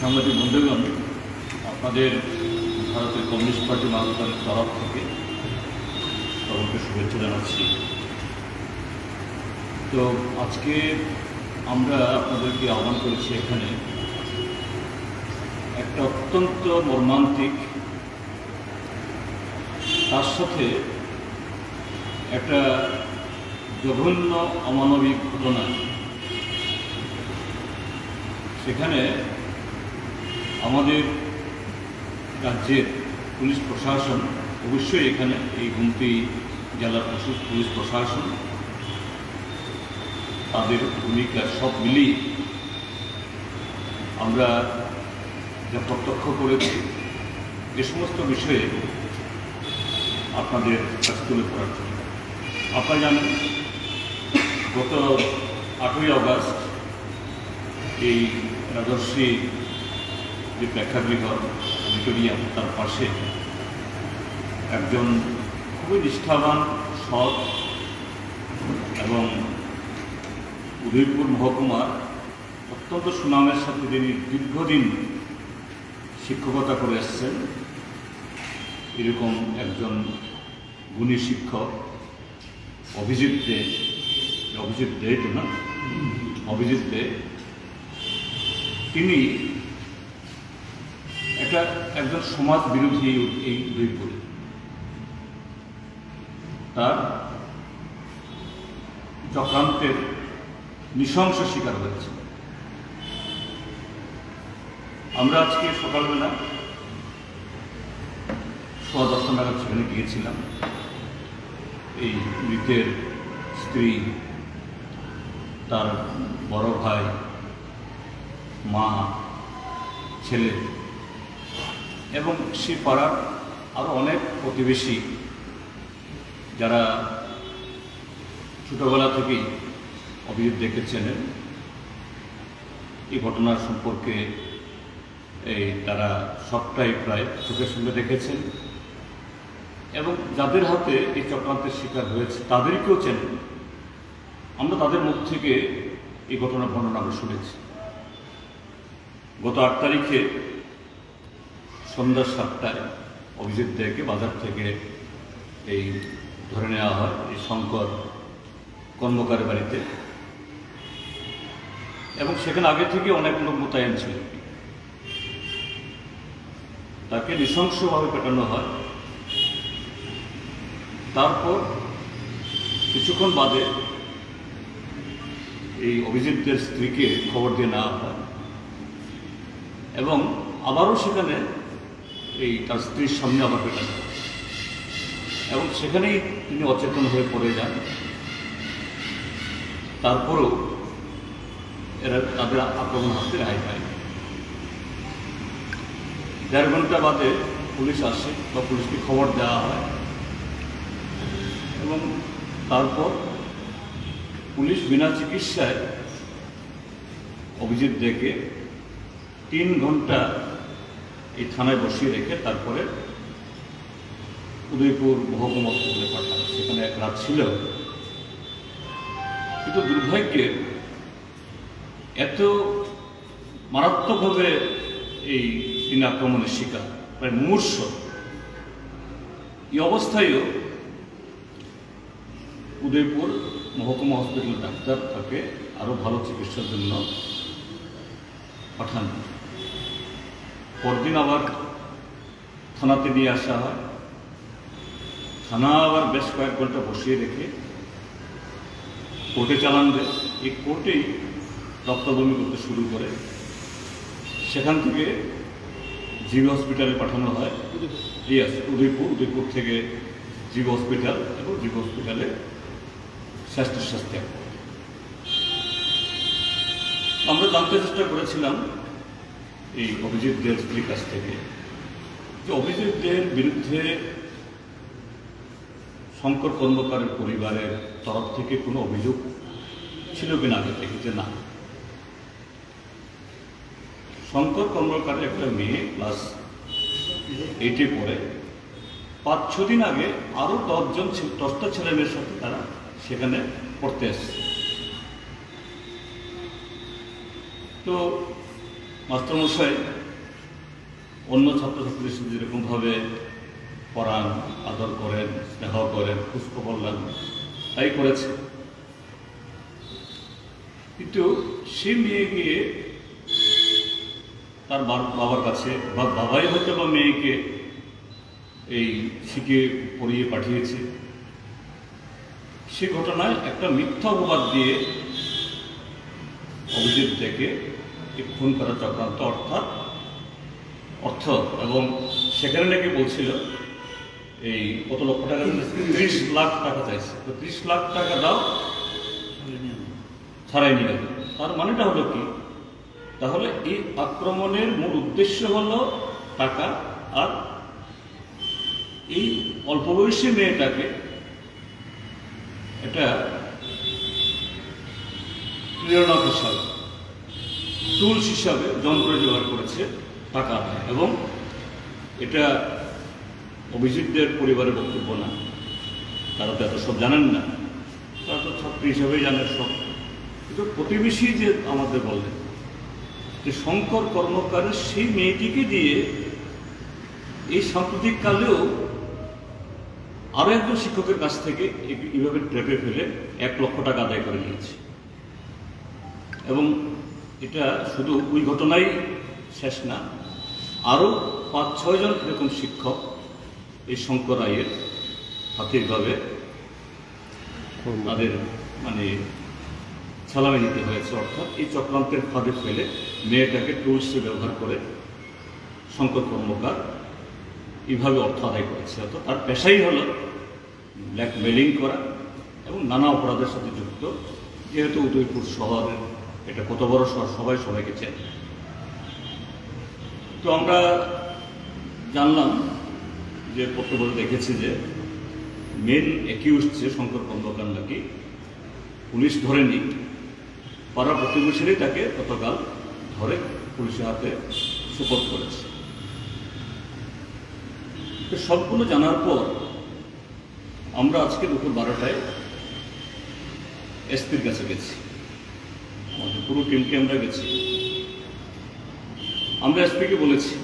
সাংবাদিক বন্ধুগণ, আপনাদের ভারতের কমিউনিস্ট পার্টি বাংলাদেশের তরফ থেকে সকলকে শুভেচ্ছা জানাচ্ছি। তো আজকে আমরা আপনাদেরকে আহ্বান করেছি এখানে একটা অত্যন্ত মর্মান্তিক তার সাথে একটা জঘন্য অমানবিক ঘটনা। সেখানে আমাদের রাজ্যের পুলিশ প্রশাসন অবশ্যই এখানে এই গুমতি জেলার পুলিশ প্রশাসন, তাদের ভূমিকা সব মিলিয়ে আমরা যা প্রত্যক্ষ করেছি এ সমস্ত বিষয়ে আপনাদের কাছে তুলে ধরার জন্য। আপনারা জানেন, গত আটই আগস্ট এই রাজর্ষী যে প্রেক্ষাগৃহ অডিটোরিয়াম তার পাশে একজন খুবই নিষ্ঠাবান, সৎ এবং উদয়পুর মহকুমার অত্যন্ত সুনামের সাথে তিনি দীর্ঘদিন শিক্ষকতা করে এসছেন। এরকম একজন গুণী শিক্ষক, অভিজিৎ দে অভিজিৎ দে তো না? অভিজিৎ দে। তিনি একটা একজন সমাজ বিরোধী এই- এই উদয়পুরে তার চক্রান্তের নৃশংস শিকার হয়েছে। আমরা আজকে সকালবেলা সোয়া দশটা নাগাদ সেখানে গিয়েছিলাম। এই মৃতের স্ত্রী, তার বড় ভাই, মা, ছেলে এবং সে পাড়ার আরও অনেক প্রতিবেশী যারা ছোটোবেলা থেকেই অভিজিৎ দেখেছেন। এই ঘটনার সম্পর্কে এই তারা সবটাই প্রায় চোখের সঙ্গে দেখেছেন। এবং যাদের হাতে এই চক্রান্তের শিকার হয়েছে, তাদেরকেও চেনেন। আমরা তাদের মুখ থেকে এই ঘটনার বর্ণনা শুনেছি। গত আট তারিখে সন্ধ্যা সাতটায় অভিজিৎ দেকে বাজার থেকে এই ধরে নেওয়া হয়, এই শঙ্কর কর্মকারের বাড়িতে। এবং সেখানে আগে থেকে অনেক লোক মোতায়েন ছিল। তাকে নৃশংসভাবে পেটানো হয়। তারপর কিছুক্ষণ বাদে এই অভিজিৎদের স্ত্রীকে খবর দিয়ে নেওয়া হয়। এবং আবারও সেখানে এই তার স্ত্রীর সামনে আবার হয়। এবং সেখানেই তিনি অচেতন হয়ে পড়ে যান। তারপরেও এরা তাদের আক্রমণ হাতে রেহাই পায়। দেড় ঘণ্টা বাদে পুলিশ আসে বা পুলিশকে খবর দেওয়া হয়। এবং তারপর পুলিশ বিনা চিকিৎসায় অভিজিৎ দেখে তিন ঘণ্টা এই থানায় বসিয়ে রেখে তারপরে উদয়পুর মহকুমা হসপিটালে পাঠানো। সেখানে এক রাত ছিল কিন্তু দুর্ভাগ্যের এত মারাত্মকভাবে এই তিনি আক্রমণের শিকার প্রায় মুমূর্ষ এই অবস্থায়ও উদয়পুর মহকুমা হসপিটাল ডাক্তার তাকে আরও ভালো চিকিৎসার জন্য পাঠান। পরদিন আবার থানাতে নিয়ে আসা হয়। থানা আবার বেশ কয়েক ঘণ্টা বসিয়ে রেখে কোর্টে চালান দেয়। এই কোর্টেই রক্তবমি করতে শুরু করে। সেখান থেকে জিবি হসপিটালে পাঠানো হয়। ইয়েস উদয়পুর উদয়পুর থেকে জিবি হসপিটাল এবং জিবি হসপিটালে স্বাস্থ্য আমরা জানতে চেষ্টা করেছিলাম এই অভিজিৎ দের স্ত্রীর কাছ থেকে যে অভিজিৎ দের বিরুদ্ধে শঙ্কর কর্মকারের পরিবারের তরফ থেকে কোনো অভিযোগ ছিল কিনা আগে থেকে যে না। শঙ্কর কর্মকারের একটা মেয়ে প্লাস এইটে পড়ে। পাঁচ ছ দিন আগে আরও দশজন দশটা ছেলে মেয়ের সাথে তারা সেখানে পড়তে এসছে তো মাস্টারমশাই, অন্য ছাত্রছাত্রীদের সাথে যেরকমভাবে পড়ান, আদর করেন, স্নেহ করেন, খোঁজখবর নেন, তাই করেছে। কিন্তু সে মেয়ে গিয়ে তার বার- বাবার কাছে, বা, বাবাই হয়তো বা মেয়েকে এই শিখে পড়িয়ে পাঠিয়েছে। সে ঘটনায় একটা মিথ্যা অপবাদ দিয়ে অভিজিৎ থেকে খুন করা চক্রান্ত, অর্থাৎ অর্থ এবং সেখানে নাকি বলছিল, এই কত লক্ষ টাকা ত্রিশ লাখ টাকা চাইছে। তো ত্রিশ লাখ টাকা দাও, ছাড়াই নিয়ে যাবে। তার মানেটা হলো কি? তাহলে এই আক্রমণের মূল উদ্দেশ্য হলো টাকা, আর এই অল্প বয়সী মেয়েটাকে এটা প্রেরণা হিসাবে টুলস হিসাবে যন্ত্র জোগাড় করেছে টাকা এবং এটা অভিজিৎদের পরিবারের বক্তব্য না। তারা তো এত সব জানেন না। তারা তো ছাত্রী হিসাবেই জানেন সব। কিন্তু প্রতিবেশী যে আমাদের বললেন যে শঙ্কর কর্মকারের সেই মেয়েটিকে দিয়ে এই সাম্প্রতিক কালেও আরও একজন শিক্ষকের কাছ থেকে এ- এইভাবে ট্রেপে ফেলে এক লক্ষ টাকা আদায় করে নিয়েছে। এবং এটা শুধু ওই ঘটনাই শেষ না আরও পাঁচ ছয়জন এরকম শিক্ষক এই শঙ্কর রায়ের হাতিরভাবে তাদের মানে সালামি নিতে হয়েছে। অর্থাৎ এই চক্রান্তের ফাঁদে ফেলে মেয়েটাকে টুলসে ব্যবহার করে শঙ্কর কর্মকার এইভাবে অর্থ আদায় করেছে। অর্থাৎ তার পেশাই হলো ব্ল্যাকমেলিং করা এবং নানা অপরাধের সাথে যুক্ত। যেহেতু উদয়পুর শহরের এটা কত বড় শহর, সবাই সবাইকে চেনে। তো আমরা জানলাম যে পত্র বলে দেখেছি যে মেন অ্যাকিউজ যে শঙ্কর কন্দকার নাকি, পুলিশ ধরেনি। পাড়া প্রতিবেশীরাই তাকে গতকাল ধরে পুলিশের হাতে সুপোর্ট করেছে। তো সবগুলো জানার পর আমরা আজকে দুপুর বারোটায় এসপির কাছে গেছি। আমাদের পুরো টিমকে আমরা গেছি। আমরা এসপিকে বলেছি,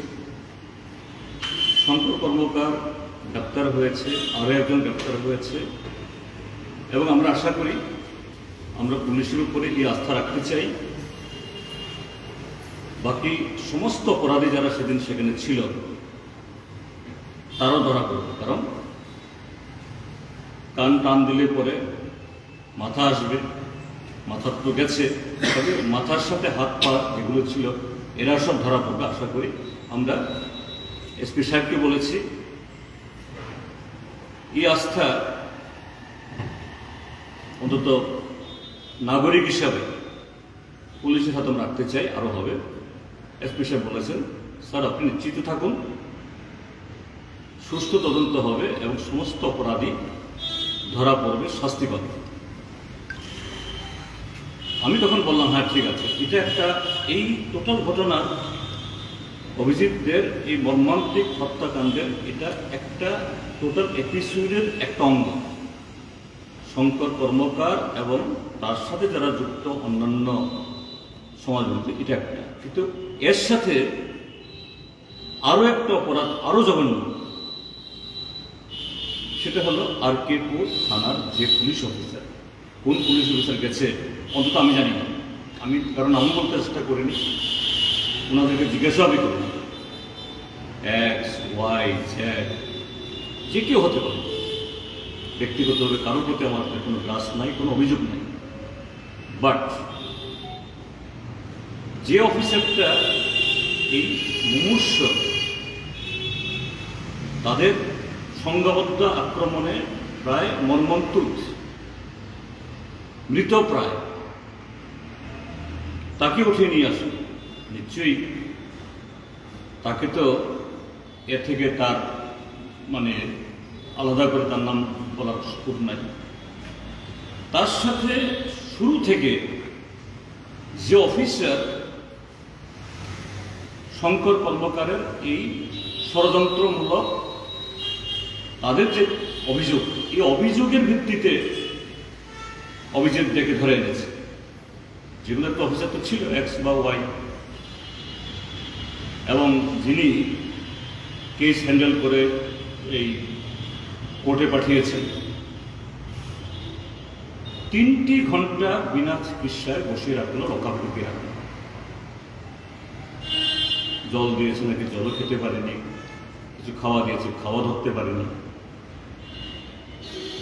শঙ্কর কর্মকার গ্রেপ্তার হয়েছে, আরও একজন গ্রেপ্তার হয়েছে এবং আমরা আশা করি আমরা পুলিশের উপরে এই আস্থা রাখতে চাই। বাকি সমস্ত অপরাধী যারা সেদিন সেখানে ছিল তারাও ধরা পড়বে। কারণ কান টান দিলে পরে মাথা আসবে, মাথা তো গেছে। তবে মাথার সাথে হাত পা যেগুলো ছিল, এরা সব ধরা পড়বে। আশা করি আমরা এসপি সাহেবকে বলেছি, এই আস্থা অন্তত নাগরিক হিসাবে পুলিশের হাতে রাখতে চাই আরও হবে। এসপি সাহেব বলেছেন, স্যার, আপনি নিশ্চিত থাকুন সুস্থ তদন্ত হবে এবং সমস্ত অপরাধী ধরা পড়বে শাস্তি পাবে। আমি তখন বললাম হ্যাঁ ঠিক আছে। এটা একটা, এই টোটাল ঘটনার অভিজিৎদের এই মর্মান্তিক হত্যাকাণ্ডের এটা একটা টোটাল এপিসোডের একটা অঙ্গ। শঙ্কর কর্মকার এবং তার সাথে যারা যুক্ত অন্যান্য সমাজবন্ধী এটা একটা। কিন্তু এর সাথে আরও একটা অপরাধ আরও জঘন্য সেটা হলো আর কেপুর থানার যে পুলিশ অফিসার। কোন পুলিশ অফিসার গেছে, অন্তত আমি জানি না। আমি কারণ আমি বলতে চেষ্টা করিনি। ওনাদেরকে জিজ্ঞাসা আমি করিনি। এক্স ওয়াই জেড যে কেউ হতে পারে। ব্যক্তিগতভাবে কারোর প্রতি আমার কোনো গ্রাস নাই, কোনো অভিযোগ নাই। বাট যে অফিসারটা এই মুমূর্ষ তাদের সংঘবদ্ধ আক্রমণে প্রায় মর্মন্তুদ মৃত প্রায়। তাকে উঠিয়ে নিয়ে আসুন। নিশ্চয়ই তাকে তো এর থেকে তার মানে আলাদা করে তার নাম বলার সুযোগ নাই। তার সাথে শুরু থেকে যে অফিসার শঙ্কর কর্মকারের এই ষড়যন্ত্রমূলক তাদের যে অভিযোগ, এই অভিযোগের ভিত্তিতে অভিযোগ ডেকে ধরে এনেছে। যেগুলো একটা অফিসার তো ছিল এক্স বা ওয়াই এবং যিনি কেস হ্যান্ডেল করে এই কোর্টে পাঠিয়েছেন, তিনটি ঘণ্টা বিনা চিকিৎসায় বসিয়ে রাখল লকাপটুকে রাখল জল দিয়েছে নাকি জলও খেতে পারেনি, কিছু খাওয়া দিয়েছে, খাওয়া ধরতে পারেনি।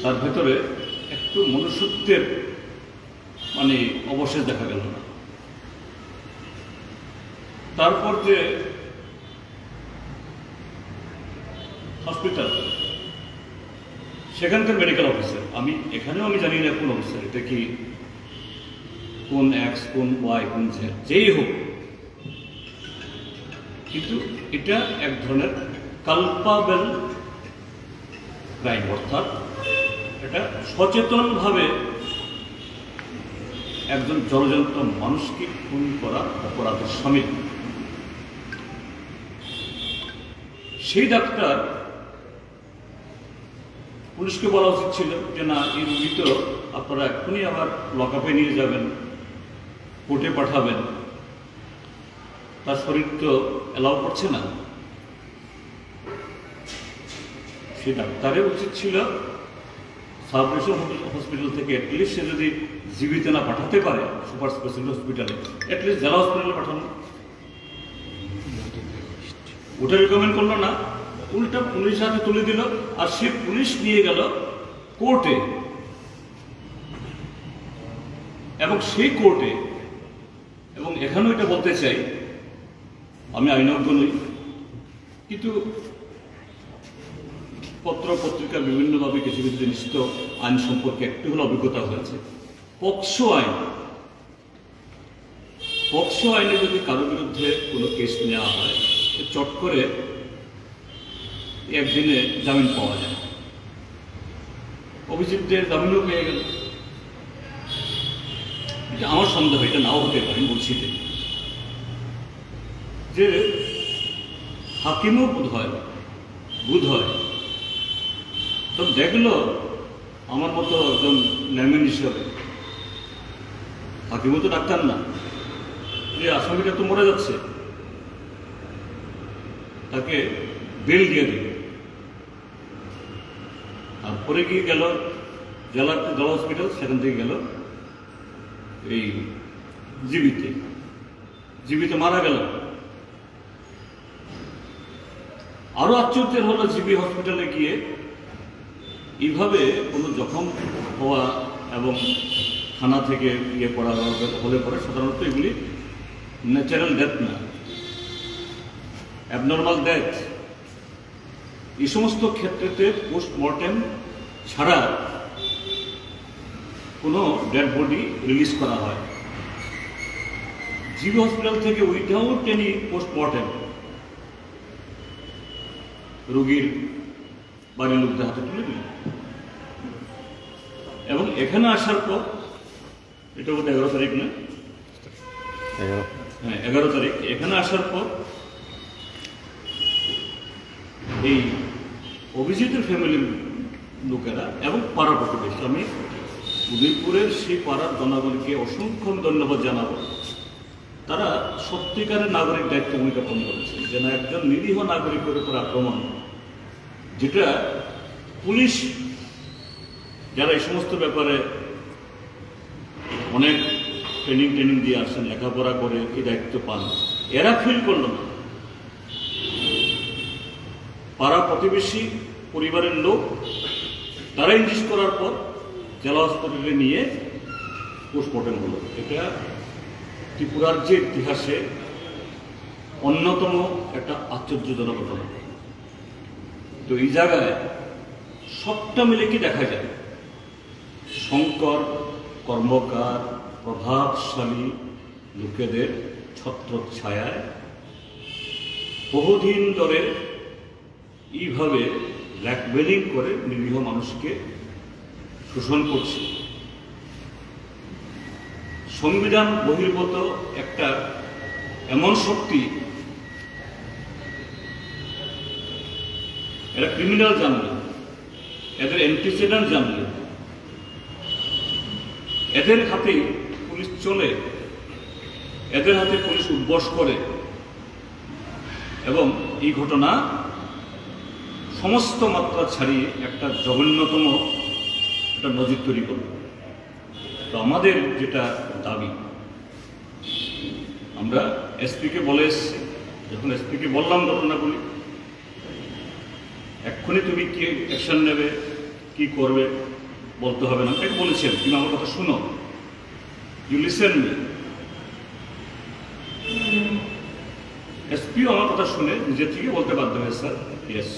তার ভেতরে একটু মনুষ্যত্বের মানে অবশেষ দেখা গেল না। তারপর যে হসপিটাল সেখানকার মেডিকেল অফিসার আমি এখানেও আমি জানি না কোন অফিসার এটা কি কোন এক্স কোন ওয়াই কোন জেড যেই হোক। কিন্তু এটা এক ধরনের কালপাবেল ক্রাইম অর্থাৎ এটা সচেতনভাবে একজন জলজন্ত মানুষকে খুন করা অপরাধের সামিল। সেই ডাক্তার পুলিশকে বলা উচিত ছিল যে, না, এই রুগী তো আপনারা এক্ষুনি আবার লকআপে নিয়ে যাবেন, কোর্টে পাঠাবেন। তার শরীর তো অ্যালাউ করছে না। সে ডাক্তারের উচিত ছিল সাবরেশন হসপিটাল থেকে অ্যাটলিস্ট সে যদি জীবিত না পাঠাতে পারে, সুপার স্পেশালিটি হসপিটালে অ্যাটলিস্ট জেলা হসপিটালে পাঠানো। ওটা রিকমেন্ড করল না। উল্টা পুলিশ হাতে তুলে দিল, আর সে পুলিশ নিয়ে গেল কোর্টে। এবং সেই কোর্টে, এবং এখানেও এটা বলতে চাই, আমি আইনজ্ঞ নই, কিন্তু পত্র পত্রিকা বিভিন্নভাবে কিছু কিছু জিনিস তো আইন সম্পর্কে একটু হলে অভিজ্ঞতা হয়েছে। পক্সো আইন। পক্সো আইনে যদি কারও বিরুদ্ধে কোনো কেস নেওয়া হয় চট করে একদিনে জামিন পাওয়া যায়। অভিজিৎদের জামিনও পেয়ে গেল। এটা আমার সন্দেহ, এটা নাও হতে পারে বলছি। যে হাকিমও বোধ হয় বোধ হয় তো দেখল আমার মতো একজন ল্যামেন হিসাবে। হাকিমও তো ডাক্তার না যে আসামিটা তো মরে যাচ্ছে। তাকে বেল দিয়ে দিল। তারপরে গিয়ে গেল জেলা জেলা হসপিটাল, সেখান থেকে গেল এই জীবিতে। জীবিতে মারা গেল। আরও আশ্চর্যের হলো জিবি হসপিটালে গিয়ে এইভাবে কোনো জখম হওয়া এবং থানা থেকে ইয়ে করা হলে পরে সাধারণত এগুলি ন্যাচারাল ডেথ না। অ্যাবনর্মাল ডেথ এই সমস্ত ক্ষেত্রেতে পোস্টমর্টেম ছাড়া কোনো ডেড বডি রিলিজ করা হয়। জিবি হসপিটাল থেকে উইথাউট এনি পোস্টমর্টেম রোগীর বাড়ির লোকদের হাতে তুলে দিল। এবং এখানে আসার পর এটা বোধ এগারো তারিখ না? হ্যাঁ এগারো তারিখ। এখানে আসার পর এই অভিজিতের ফ্যামিলির লোকেরা এবং পাড়া প্রতিবেশী আমি উদয়পুরের সেই পাড়ার জনগণকে অসংখ্য ধন্যবাদ জানাব। তারা সত্যিকারের নাগরিক দায়িত্ব ভূমিকা পালন করেছে। যেন একজন নিরীহ নাগরিকের উপর আক্রমণ যেটা পুলিশ যারা এই সমস্ত ব্যাপারে অনেক ট্রেনিং ট্রেনিং দিয়ে আসছেন, লেখাপড়া করে এই দায়িত্ব পান, এরা ফিল করল না। পাড়া প্রতিবেশী পরিবারের লোক, তারা ইনজিস্ট করার পর জেলা হসপিটালে নিয়ে পোস্টমর্টেম হলো। এটা ত্রিপুরার যে ইতিহাসে অন্যতম একটা আশ্চর্যজনক ঘটনা। তো এই জায়গায় সবটা মিলে কি দেখা যায়? শঙ্কর, কর্মকার, প্রভাবশালী লোকেদের ছত্রছায়ায় বহুদিন ধরে এইভাবে ব্ল্যাকমেলিং করে নিরীহ মানুষকে শোষণ করছে। সংবিধান বহির্ভূত একটা এমন শক্তি এরা ক্রিমিনাল জানলে এদের অ্যান্টিসিডেন্ট জানলে এদের হাতে পুলিশ চলে, এদের হাতে পুলিশ উদ্বস করে। এবং এই ঘটনা সমস্ত মাত্রা ছাড়িয়ে একটা জঘন্যতম একটা নজির তৈরি করবে তো আমাদের যেটা দাবি, আমরা এসপিকে বলে এসছি। যখন এসপিকে বললাম ঘটনাগুলি এক্ষুনি তুমি কি অ্যাকশন নেবে, কি করবে বলতে হবে না। তাকে বলেছেন, তুমি আমার কথা শুনো। ইউ লিসেন মি এসপিও আমার কথা শুনে নিজের থেকে বলতে বাধ্য হয়েছে স্যার ইয়েস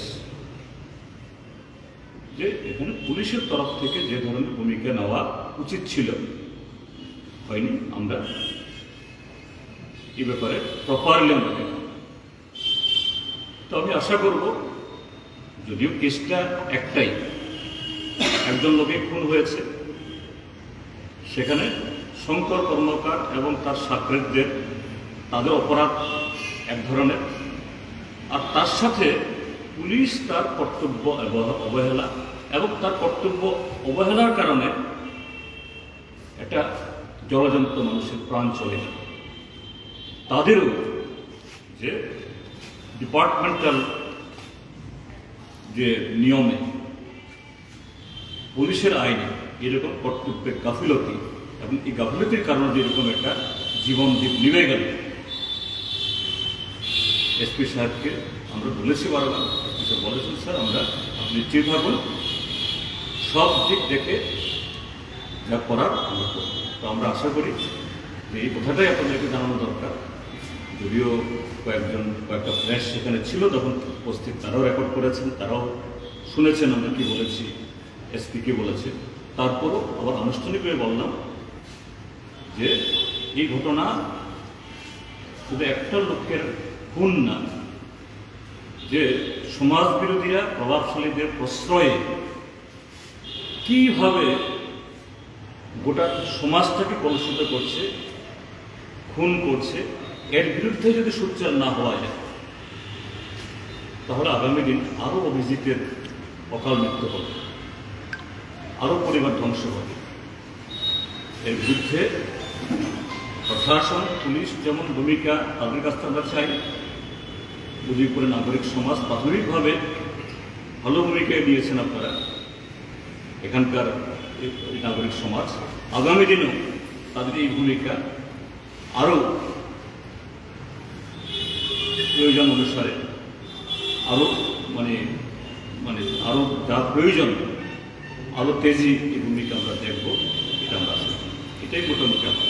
যে এখানে পুলিশের তরফ থেকে যে ধরনের ভূমিকা নেওয়া উচিত ছিল, হয়নি? আমরা এই ব্যাপারে প্রপারলি আমরা তো আমি আশা করব যদিও কেসটা একটাই। একজন লোকে খুন হয়েছে। সেখানে শঙ্কর কর্মকার এবং তার সাকরেতদের তাদের অপরাধ এক ধরনের। আর তার সাথে পুলিশ তার কর্তব্য অবহেলা এবং তার কর্তব্য অবহেলার কারণে একটা জলজন্ত মানুষের প্রাণ চলে তাদেরও যে ডিপার্টমেন্টাল যে নিয়মে পুলিশের আইনে এরকম কর্তব্যের গাফিলতি এবং এই গাফিলতির কারণে যেরকম একটা জীবন দ্বীপ নিভে গেল। এসপি সাহেবকে আমরা বলেছি বারবার বলেছেন, স্যার, আমরা আপনি নিশ্চিত থাকুন, সব দিক দেখে যা করার আমরা করব। তো আমরা আশা করি যে এই কথাটাই আপনাদেরকে জানানো দরকার। যদিও কয়েকজন, কয়েকটা ফ্ল্যাশ সেখানে ছিল, তখন উপস্থিত তারাও রেকর্ড করেছেন, তারাও শুনেছেন আমরা কি বলেছি এসপি কি বলেছে। তারপরও আবার আনুষ্ঠানিকভাবে বললাম যে এই ঘটনা শুধু একটা লোকের খুন না, যে সমাজ বিরোধীরা প্রভাবশালীদের প্রশ্রয়ে কীভাবে গোটা সমাজটাকে কলুষিত করছে, খুন করছে এর বিরুদ্ধে যদি সোচ্চার না হওয়া যায়, তাহলে আগামী দিন আরও অভিজিতের অকাল মৃত্যু হবে, আরও পরিবার ধ্বংস হবে। এর বিরুদ্ধে প্রশাসন, পুলিশ যেমন ভূমিকা তাদের কাছ থেকে চাই, উদয়পুরে নাগরিক সমাজ প্রাথমিকভাবে ভালো ভূমিকা দিয়েছেন আপনারা। এখানকার নাগরিক সমাজ আগামী দিনেও তাদের এই ভূমিকা আরও প্রয়োজন অনুসারে আরও মানে মানে আরও যা প্রয়োজন আরও তেজি এই ভূমিকা আমরা দেখব, এটা আমরা। এটাই মোটামুটি আমার